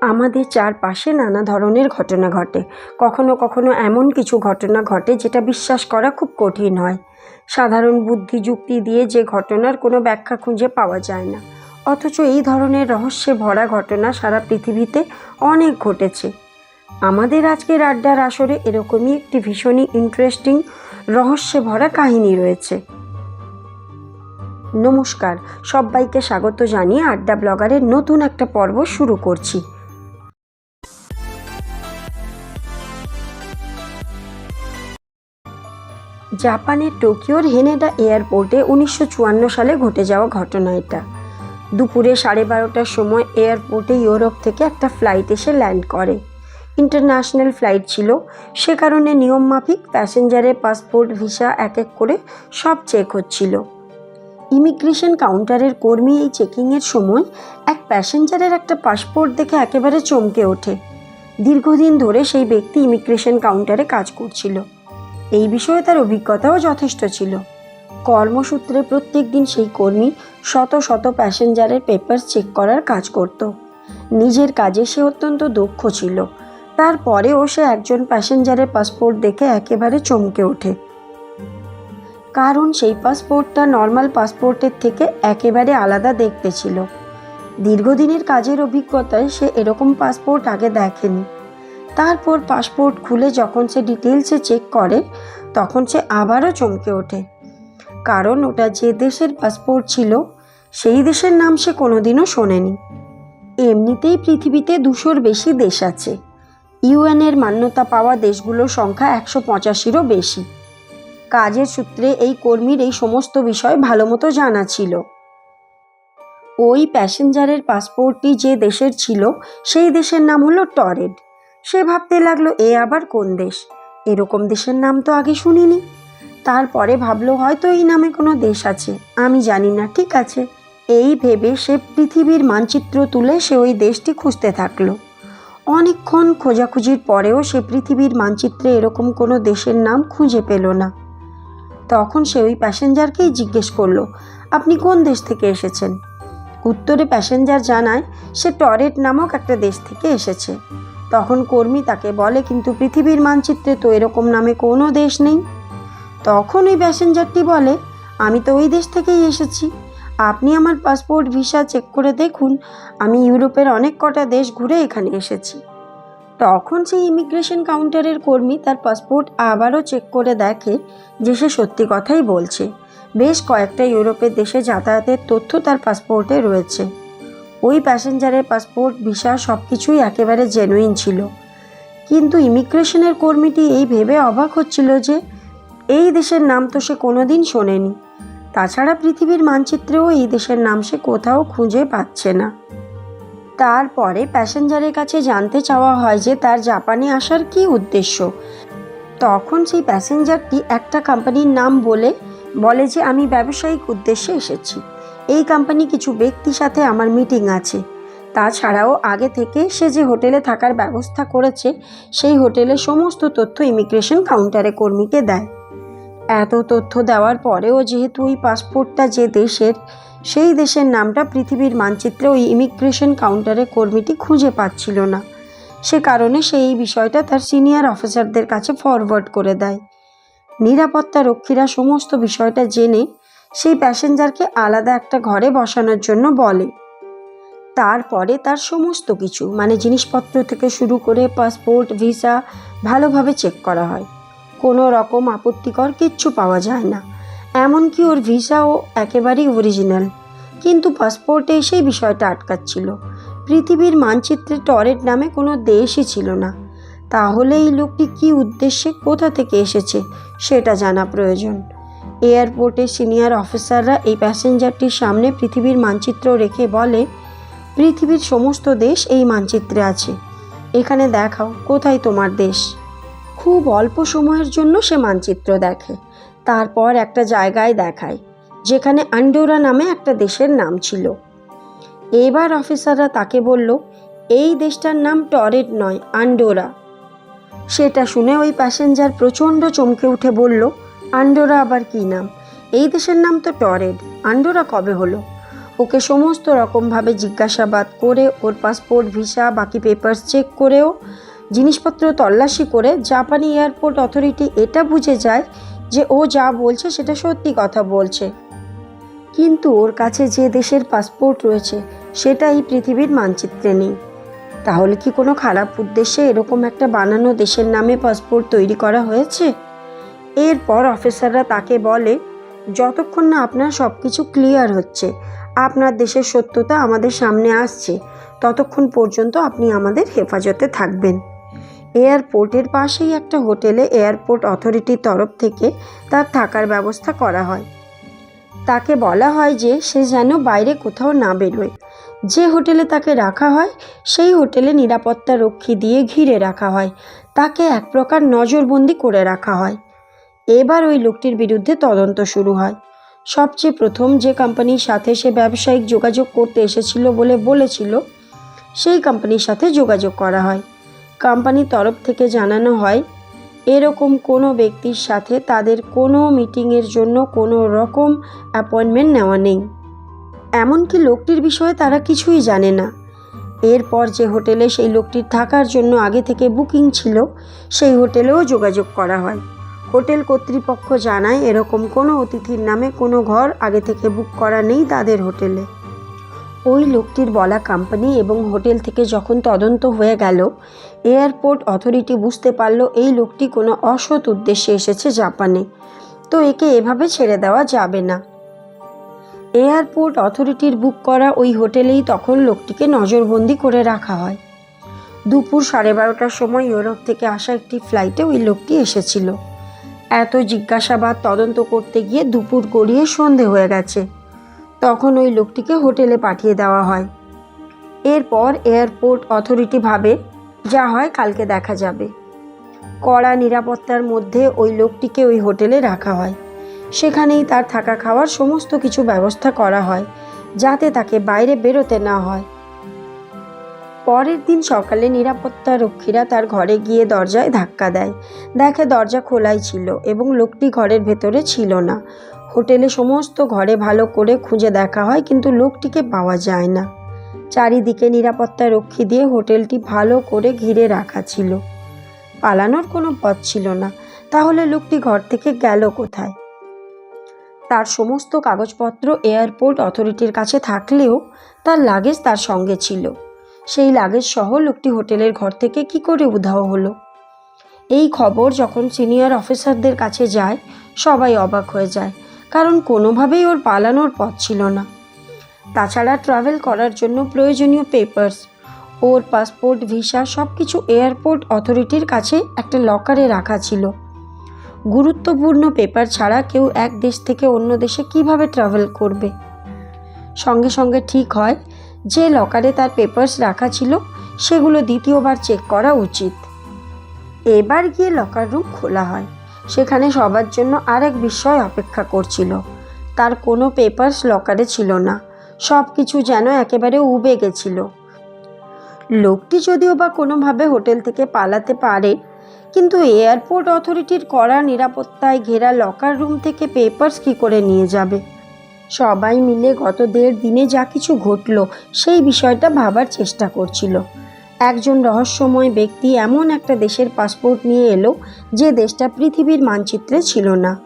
আমাদের চারপাশে নানা ধরনের ঘটনা ঘটে। কখনো কখনো এমন কিছু ঘটনা ঘটে যেটা বিশ্বাস করা খুব কঠিন হয়। সাধারণ বুদ্ধি যুক্তি দিয়ে যে ঘটনার কোনো ব্যাখ্যা খুঁজে পাওয়া যায় না। অথচ এই ধরনের রহস্যে ভরা ঘটনা সারা পৃথিবীতে অনেক ঘটেছে। আমাদের আজকের আড্ডার আসরে এরকমই একটি ভীষণই ইন্টারেস্টিং রহস্যে ভরা কাহিনী রয়েছে। নমস্কার, সবাইকে স্বাগত জানিয়ে আড্ডা ব্লগারের নতুন একটা পর্ব শুরু করছি। জাপানের টোকিওর হেনেডা এয়ারপোর্টে উনিশশো চুয়ান্ন সালে ঘটে যাওয়া ঘটনা এটা। দুপুরে সাড়ে বারোটার সময় এয়ারপোর্টে ইউরোপ থেকে একটা ফ্লাইট এসে ল্যান্ড করে। ইন্টারন্যাশনাল ফ্লাইট ছিল। সে কারণে নিয়মমাফিক প্যাসেঞ্জারের পাসপোর্ট, ভিসা এক এক করে সব চেক হচ্ছিল। ইমিগ্রেশন কাউন্টারের কর্মী এই চেকিংয়ের সময় এক প্যাসেঞ্জারের একটা পাসপোর্ট দেখে একেবারে চমকে ওঠে। দীর্ঘদিন ধরে সেই ব্যক্তি ইমিগ্রেশন কাউন্টারে কাজ করছিল। এই বিষয়ে তার অভিজ্ঞতাও যথেষ্ট ছিল। কর্মসূত্রে প্রত্যেক দিন সেই কর্মী শত শত প্যাসেঞ্জারের পেপার চেক করার কাজ করত। নিজের কাজে সে অত্যন্ত দক্ষ ছিল। তারপরেও সে একজন প্যাসেঞ্জারের পাসপোর্ট দেখে একেবারে চমকে ওঠে। কারণ সেই পাসপোর্টটা নর্মাল পাসপোর্টের থেকে একেবারে আলাদা দেখতে ছিল। দীর্ঘদিনের কাজের অভিজ্ঞতায় সে এরকম পাসপোর্ট আগে দেখেনি। তারপর পাসপোর্ট খুলে যখন সে ডিটেলসে চেক করে, তখন সে আবারও চমকে ওঠে। কারণ ওটা যে দেশের পাসপোর্ট ছিল, সেই দেশের নাম সে কোনোদিনও শোনেনি। এমনিতেই পৃথিবীতে দুশোর বেশি দেশ আছে। ইউএনের মান্যতা পাওয়া দেশগুলোর সংখ্যা একশো পঁচাশিরও বেশি। কাজের সূত্রে এই কর্মীর এই সমস্ত বিষয় ভালো মতো জানা ছিল। ওই প্যাসেঞ্জারের পাসপোর্টটি যে দেশের ছিল, সেই দেশের নাম হলো টরেড। সে ভাবতে লাগল, এ আবার কোন দেশ? এরকম দেশের নাম তো আগে শুনিনি। তারপরে ভাবলো, হয়তো এই নামে কোনো দেশ আছে। আমি জানি না, ঠিক আছে। এই ভেবে সে পৃথিবীর মানচিত্র তুলে সে ওই দেশটি খুঁজতে থাকল। অনেকক্ষণ খোঁজাখুঁজির পরেও সে পৃথিবীর মানচিত্রে এরকম কোনো দেশের নাম খুঁজে পেল না। তখন সে ওই প্যাসেঞ্জারকেই জিজ্ঞেস করল, আপনি কোন দেশ থেকে এসেছেন? উত্তরে প্যাসেঞ্জার জানায়, সে টরেট নামক একটা দেশ থেকে এসেছে। তখন কর্মী তাকে বলে, কিন্তু পৃথিবীর মানচিত্রে তো এরকম নামে কোনো দেশ নেই। তখন ওই প্যাসেঞ্জারটি বলে, আমি তো ওই দেশ থেকেই এসেছি। আপনি আমার পাসপোর্ট, ভিসা চেক করে দেখুন। আমি ইউরোপের অনেক কটা দেশ ঘুরে এখানে এসেছি। তখন সেই ইমিগ্রেশন কাউন্টারের কর্মী তার পাসপোর্ট আবারও চেক করে দেখে যে সে সত্যি কথাই বলছে। বেশ কয়েকটা ইউরোপের দেশে যাতায়াতের তথ্য তার পাসপোর্টে রয়েছে। ওই প্যাসেঞ্জারের পাসপোর্ট, ভিসা সব কিছুই একেবারে জেনুইন ছিল। কিন্তু ইমিগ্রেশনের কর্মীটি এই ভেবে অবাক হচ্ছিল যে এই দেশের নাম তো সে কোনো দিন শোনেনি। তাছাড়া পৃথিবীর মানচিত্রেও এই দেশের নাম সে কোথাও খুঁজে পাচ্ছে না। তারপরে প্যাসেঞ্জারের কাছে জানতে চাওয়া হয় যে তার জাপানে আসার কী উদ্দেশ্য। তখন সেই প্যাসেঞ্জারটি একটা কোম্পানির নাম বলে বলে যে আমি ব্যবসায়িক উদ্দেশ্যে এসেছি। এই কোম্পানি কিছু ব্যক্তির সাথে আমার মিটিং আছে। তাছাড়াও আগে থেকে সে যে হোটেলে থাকার ব্যবস্থা করেছে, সেই হোটেলের সমস্ত তথ্য ইমিগ্রেশন কাউন্টারে কর্মীকে দেয়। এত তথ্য দেওয়ার পরেও যেহেতু ওই পাসপোর্টটা যে দেশের, সেই দেশের নামটা পৃথিবীর মানচিত্রে ওই ইমিগ্রেশন কাউন্টারে কর্মীটি খুঁজে পাচ্ছিল না। সে কারণে সে এই বিষয়টা তার সিনিয়র অফিসারদের কাছে ফরওয়ার্ড করে দেয়। নিরাপত্তা রক্ষীরা সমস্ত বিষয়টা জেনে সেই প্যাসেঞ্জারকে আলাদা একটা ঘরে বসানোর জন্য বলে। তারপরে তার সমস্ত কিছু মানে জিনিসপত্র থেকে শুরু করে পাসপোর্ট, ভিসা ভালোভাবে চেক করা হয়। কোনো রকম আপত্তিকর কিচ্ছু পাওয়া যায় না। এমনকি ওর ভিসাও একেবারেই অরিজিনাল। কিন্তু পাসপোর্টে সেই বিষয়টা আটকাচ্ছিল। পৃথিবীর মানচিত্রে টরেট নামে কোনো দেশই ছিল না। তাহলে এই লোকটি কী উদ্দেশ্যে কোথা থেকে এসেছে, সেটা জানা প্রয়োজন। এয়ারপোর্টের সিনিয়র অফিসাররা এই প্যাসেঞ্জারটির সামনে পৃথিবীর মানচিত্র রেখে বলে, পৃথিবীর সমস্ত দেশ এই মানচিত্রে আছে। এখানে দেখাও, কোথায় তোমার দেশ? খুব অল্প সময়ের জন্য সে মানচিত্র দেখে। তারপর একটা জায়গায় দেখায়, যেখানে আন্ডোরা নামে একটা দেশের নাম ছিল। এবার অফিসাররা তাকে বলল, এই দেশটার নাম টরেট নয়, আন্ডোরা। সেটা শুনে ওই প্যাসেঞ্জার প্রচণ্ড চমকে উঠে বলল আন্ডোরা আবার কী নাম? এই দেশের নাম তো টরেড। আন্ডোরা কবে হলো? ওকে সমস্ত রকমভাবে জিজ্ঞাসাবাদ করে, ওর পাসপোর্ট, ভিসা, বাকি পেপারস চেক করেও, জিনিসপত্র তল্লাশি করে জাপানি এয়ারপোর্ট অথরিটি এটা বুঝে যায় যে ও যা বলছে সেটা সত্যি কথা বলছে। কিন্তু ওর কাছে যে দেশের পাসপোর্ট রয়েছে, সেটা এই পৃথিবীর মানচিত্রে নেই। তাহলে কি কোনো খারাপ উদ্দেশ্যে এরকম একটা বানানো দেশের নামে পাসপোর্ট তৈরি করা হয়েছে? এরপর অফিসাররা তাকে বলে, যতক্ষণ না আপনার সব কিছু ক্লিয়ার হচ্ছে, আপনার দেশের সত্যতা আমাদের সামনে আসছে, ততক্ষণ পর্যন্ত আপনি আমাদের হেফাজতে থাকবেন। এয়ারপোর্টের পাশেই একটা হোটেলে এয়ারপোর্ট অথরিটির তরফ থেকে তার থাকার ব্যবস্থা করা হয়। তাকে বলা হয় যে সে যেন বাইরে কোথাও না বেরোয়। যে হোটেলে তাকে রাখা হয়, সেই হোটেলে নিরাপত্তা রক্ষী দিয়ে ঘিরে রাখা হয়। তাকে এক প্রকার নজরবন্দি করে রাখা হয়। এবার ওই লোকটির বিরুদ্ধে তদন্ত শুরু হয়। সবচেয়ে প্রথম যে কোম্পানির সাথে সে ব্যবসায়িক যোগাযোগ করতে এসেছিল বলে বলেছিল, সেই কোম্পানির সাথে যোগাযোগ করা হয়। কোম্পানির তরফ থেকে জানানো হয়, এরকম কোনো ব্যক্তির সাথে তাদের কোনো মিটিংয়ের জন্য কোনো রকম অ্যাপয়েন্টমেন্ট নেওয়া নেই। এমনকি লোকটির বিষয়ে তারা কিছুই জানে না। এরপর যে হোটেলে সেই লোকটির থাকার জন্য আগে থেকে বুকিং ছিল, সেই হোটেলেও যোগাযোগ করা হয়। হোটেল কর্তৃপক্ষ জানায়, এরকম কোনো অতিথির নামে কোনো ঘর আগে থেকে বুক করা নেই তাদের হোটেলে। ওই লোকটির বলা কোম্পানি এবং হোটেল থেকে যখন তদন্ত হয়ে গেল এয়ারপোর্ট অথরিটি বুঝতে পারল এই লোকটি কোনো অসৎ উদ্দেশ্যে এসেছে জাপানে। তো একে এভাবে ছেড়ে দেওয়া যাবে না। এয়ারপোর্ট অথরিটির বুক করা ওই হোটেলেই তখন লোকটিকে নজরবন্দি করে রাখা হয়। দুপুর সাড়ে বারোটার সময় ইউরোপ থেকে আসা একটি ফ্লাইটে ওই লোকটি এসেছিল। এত জিজ্ঞাসাবাদ তদন্ত করতে গিয়ে দুপুর গড়িয়ে সন্ধে হয়ে গেছে। তখন ওই লোকটিকে হোটেলে পাঠিয়ে দেওয়া হয়। এরপর এয়ারপোর্ট অথরিটি ভাবে, যা হয় কালকে দেখা যাবে। কড়া নিরাপত্তার মধ্যে ওই লোকটিকে ওই হোটেলে রাখা হয়। সেখানেই তার থাকা খাওয়ার সমস্ত কিছু ব্যবস্থা করা হয়, যাতে তাকে বাইরে বেরোতে না হয়। পরের দিন সকালে নিরাপত্তা রক্ষীরা তার ঘরে গিয়ে দরজায় ধাক্কা দেয়। দেখে দরজা খোলাই ছিল এবং লোকটি ঘরের ভেতরে ছিল না। হোটেলে সমস্ত ঘরে ভালো করে খুঁজে দেখা হয়, কিন্তু লোকটিকে পাওয়া যায় না। চারিদিকে নিরাপত্তা রক্ষী দিয়ে হোটেলটি ভালো করে ঘিরে রাখা ছিল। পালানোর কোনো পথ ছিল না। তাহলে লোকটি ঘর থেকে গেল কোথায়? তার সমস্ত কাগজপত্র এয়ারপোর্ট অথরিটির কাছে থাকলেও তার লাগেজ তার সঙ্গে ছিল। সেই লাগেজ সহ লোকটি হোটেলের ঘর থেকে কি করে উধাও হলো? এই খবর যখন সিনিয়র অফিসারদের কাছে যায়, সবাই অবাক হয়ে যায়, কারণ কোনোভাবেই ওর পালানোর পথ ছিল না। তাছাড়া ট্রাভেল করার জন্য প্রয়োজনীয় পেপার্স ওর পাসপোর্ট ভিসা সব কিছু এয়ারপোর্ট অথরিটির কাছে একটা লকারে রাখা ছিল। গুরুত্বপূর্ণ পেপার ছাড়া কেউ এক দেশ থেকে অন্য দেশে কীভাবে ট্রাভেল করবে? সঙ্গে সঙ্গে ঠিক হয় যে লকারে তার পেপার্স রাখা ছিল, সেগুলো দ্বিতীয়বার চেক করা উচিত। এবার গিয়ে লকার রুম খোলা হয়। সেখানে সবার জন্য আরেক বিষয় অপেক্ষা করছিল। তার কোনো পেপার্স লকারে ছিল না। সব কিছু যেন একেবারে উবে গেছিল। লোকটি যদিও বা কোনোভাবে হোটেল থেকে পালাতে পারে, কিন্তু এয়ারপোর্ট অথরিটির কড়া নিরাপত্তায় ঘেরা লকার রুম থেকে পেপার্স কী করে নিয়ে যাবে? সবাই মিলে গত দেড় দিনে যা কিছু ঘটল, সেই বিষয়টা ভাবার চেষ্টা করছিল। একজন রহস্যময় ব্যক্তি এমন একটা দেশের পাসপোর্ট নিয়ে এলো যে দেশটা পৃথিবীর মানচিত্রে ছিল না।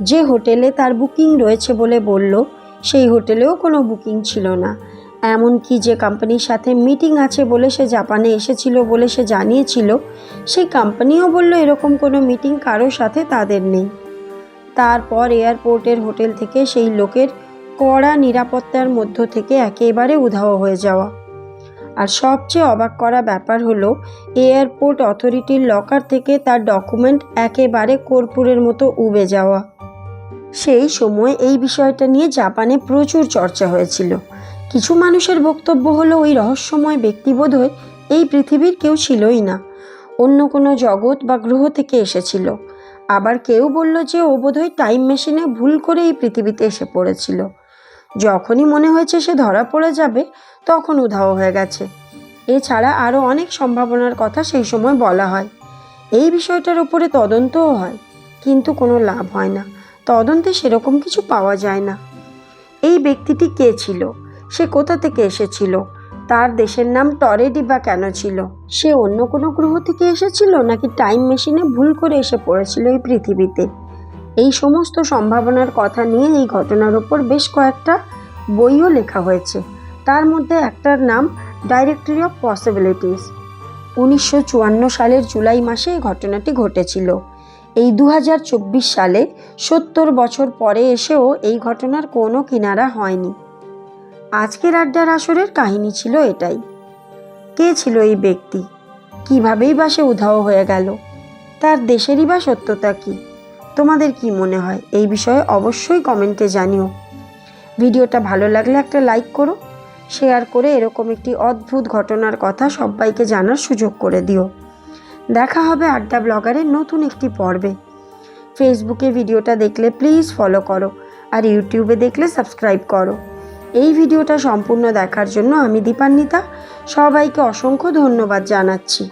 যে হোটেলে তার বুকিং রয়েছে বলে বলল, সেই হোটেলেও কোনো বুকিং ছিল না। এমনকি যে কোম্পানির সাথে মিটিং আছে বলে সে জাপানে এসেছিল বলে সে জানিয়েছিল, সেই কোম্পানিও বলল এরকম কোনো মিটিং কারোর সাথে তাদের নেই। তারপর এয়ারপোর্টের হোটেল থেকে সেই লোকের কড়া নিরাপত্তার মধ্য থেকে একেবারে উধাও হয়ে যাওয়া। আর সবচেয়ে অবাক করা ব্যাপার হলো, এয়ারপোর্ট অথরিটির লকার থেকে তার ডকুমেন্ট একেবারে কর্পূরের মতো উবে যাওয়া। সেই সময় এই বিষয়টা নিয়ে জাপানে প্রচুর চর্চা হয়েছিল। কিছু মানুষের বক্তব্য হলো, ওই রহস্যময় ব্যক্তি বোধহয় এই পৃথিবীর কেউ ছিলই না। অন্য কোনো জগৎ বা গ্রহ থেকে এসেছিল। আবার কেউ বলল যে ও বোধহয় টাইম মেশিনে ভুল করে এই পৃথিবীতে এসে পড়েছিল। যখনই মনে হয়েছে সে ধরা পড়ে যাবে, তখন উধাও হয়ে গেছে। এছাড়া আরও অনেক সম্ভাবনার কথা সেই সময় বলা হয়। এই বিষয়টার উপরে তদন্তও হয়, কিন্তু কোনো লাভ হয় না। তদন্তে সেরকম কিছু পাওয়া যায় না। এই ব্যক্তিটি কে ছিল? সে কোথা থেকে এসেছিল? তার দেশের নাম টরেডি বা কেন ছিল? সে অন্য কোনো গ্রহ থেকে এসেছিল নাকি টাইম মেশিনে ভুল করে এসে পড়েছিল এই পৃথিবীতে? এই সমস্ত সম্ভাবনার কথা নিয়ে এই ঘটনার ওপর বেশ কয়েকটা বইও লেখা হয়েছে। তার মধ্যে একটার নাম ডাইরেক্টরি অফ পসিবিলিটিস উনিশশো চুয়ান্ন সালের জুলাই মাসে এই ঘটনাটি ঘটেছিল। এই দু হাজার চব্বিশ সালে সত্তর বছর পরে এসেও এই ঘটনার কোনো কিনারা হয়নি। আজকের আড্ডার আসরের কাহিনী ছিল এটাই। কে ছিল এই ব্যক্তি? কীভাবেই বা সে উধাও হয়ে গেল? তার দেশেরই বা সত্যতা কী? তোমাদের কি মনে হয়? এই বিষয়ে অবশ্যই কমেন্টে জানিও। ভিডিওটা ভালো লাগলে একটা লাইক করো, শেয়ার করে এরকম একটি অদ্ভুত ঘটনার কথা সবাইকে জানার সুযোগ করে দিও। দেখা হবে আড্ডা ব্লগারের নতুন একটি পর্বে। ফেসবুকে ভিডিওটা দেখলে প্লিজ ফলো করো আর ইউটিউবে দেখলে সাবস্ক্রাইব করো। এই ভিডিওটা সম্পূর্ণ দেখার জন্য আমি দীপান্বিতা, সবাইকে অসংখ্য ধন্যবাদ জানাচ্ছি।